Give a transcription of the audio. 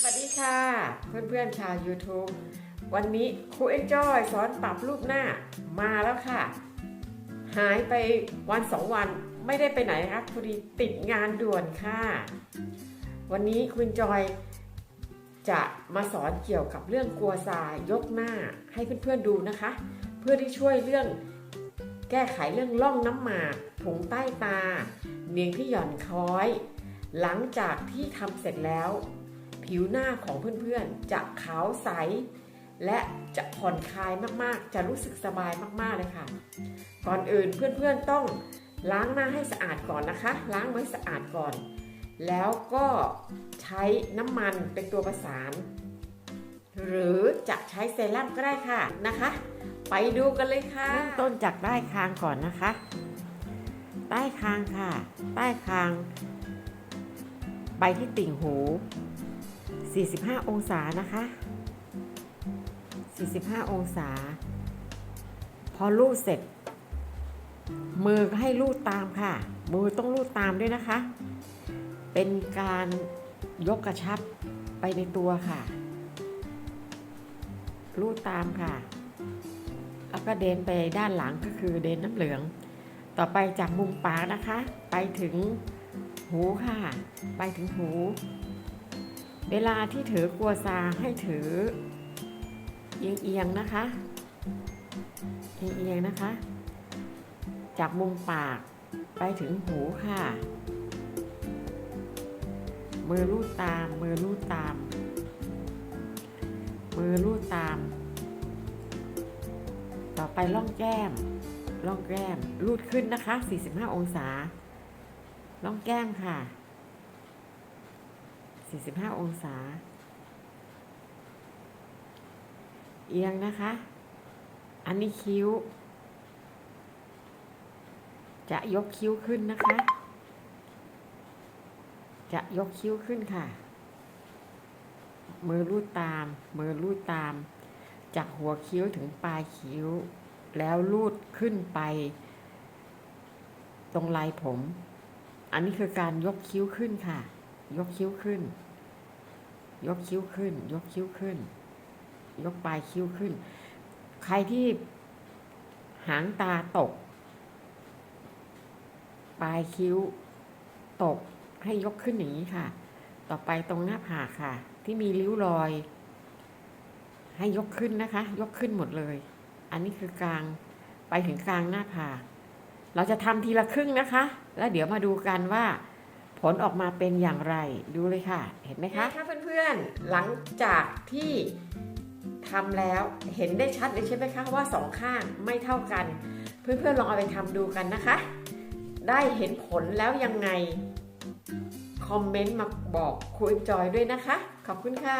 สวัสดีค่ะ เพื่อนๆชาว YouTube วันนี้ครูเอ็นจอยสอนปรับรูปหน้ามาแล้วค่ะ หายไปวันสองวันไม่ได้ไปไหนครับพอดีติดงานด่วนค่ะ วันนี้คุณจอยจะมาสอนเกี่ยวกับเรื่องกลัวทรายยกหน้าให้เพื่อนๆดูนะคะ เพื่อที่ช่วยเรื่องแก้ไขเรื่องร่องน้ำหมากถุงใต้ตา เนียงที่หย่อนคล้อย หลังจากที่ทำเสร็จแล้ว ผิวหน้าของเพื่อนๆ จะขาวใส และจะผ่อนคลายมากๆ จะรู้สึกสบายมากๆเลยค่ะ ก่อนอื่นเพื่อนๆต้องล้างหน้าให้สะอาดก่อนนะคะ ล้างไว้สะอาดก่อน แล้วก็ใช้น้ำมันเป็นตัวประสาน หรือจะใช้เซรั่มก็ได้ค่ะนะคะ ไปดูกันเลยค่ะเริ่มต้นจากใต้คางก่อนนะคะ ใต้คางค่ะ ใต้คาง ไปที่ติ่งหู 45 องศานะคะ 45 องศา พอลูดเสร็จ มือก็ให้ลูดตามค่ะ มือต้องลูดตามด้วยนะคะ เป็นการยกกระชับไปในตัวค่ะ ลูดตามค่ะ แล้วก็เดินไปด้านหลังก็คือเดินน้ำเหลือง ต่อไปจากมุมปากนะคะ ไปถึงหูค่ะ ไปถึงหู เวลาที่ถือกัวซาให้ถือเอียงเอียงๆนะคะ เอียงเอียงๆนะคะ จากมุมปากไปถึงหูค่ะ มือลูดตาม มือลูดตาม มือลูดตาม ต่อไปล่องแก้ม ล่องแก้ม ลูดขึ้นนะคะ 45 องศา ล่องแก้มค่ะ 45 องศา เอียงนะคะ อันนี้คิ้ว จะยกคิ้วขึ้นนะคะ จะยกคิ้วขึ้นค่ะ มือลูดตาม มือลูดตาม จากหัวคิ้วถึงปลายคิ้ว แล้วลูดขึ้นไป ตรงลายผม อันนี้คือการยกคิ้วขึ้นค่ะ ยกคิ้วขึ้น ยกคิ้วขึ้น ยกคิ้วขึ้น ยกปลายคิ้วขึ้น ใครที่หางตาตก ปลายคิ้วตกให้ยกขึ้นอย่างนี้ค่ะ ต่อไปตรงหน้าผากค่ะ ที่มีริ้วรอย ให้ยกขึ้นนะคะ ยกขึ้นหมดเลย อันนี้คือกลางไปถึงกลางหน้าผาก เราจะทำทีละครึ่งนะคะ แล้วเดี๋ยวมาดูกันว่า ผลออกมาเป็นอย่างไรดูเลยค่ะ เห็นไหมคะถ้าเพื่อนๆหลังจากที่ทำแล้วเห็นได้ชัดเลยใช่ไหมคะว่าสองข้างไม่เท่ากัน เพื่อนๆลองเอาไปทำดูกันนะคะ ได้เห็นผลแล้วยังไง คอมเมนต์มาบอกคุณจอยด้วยนะคะ ขอบคุณค่ะ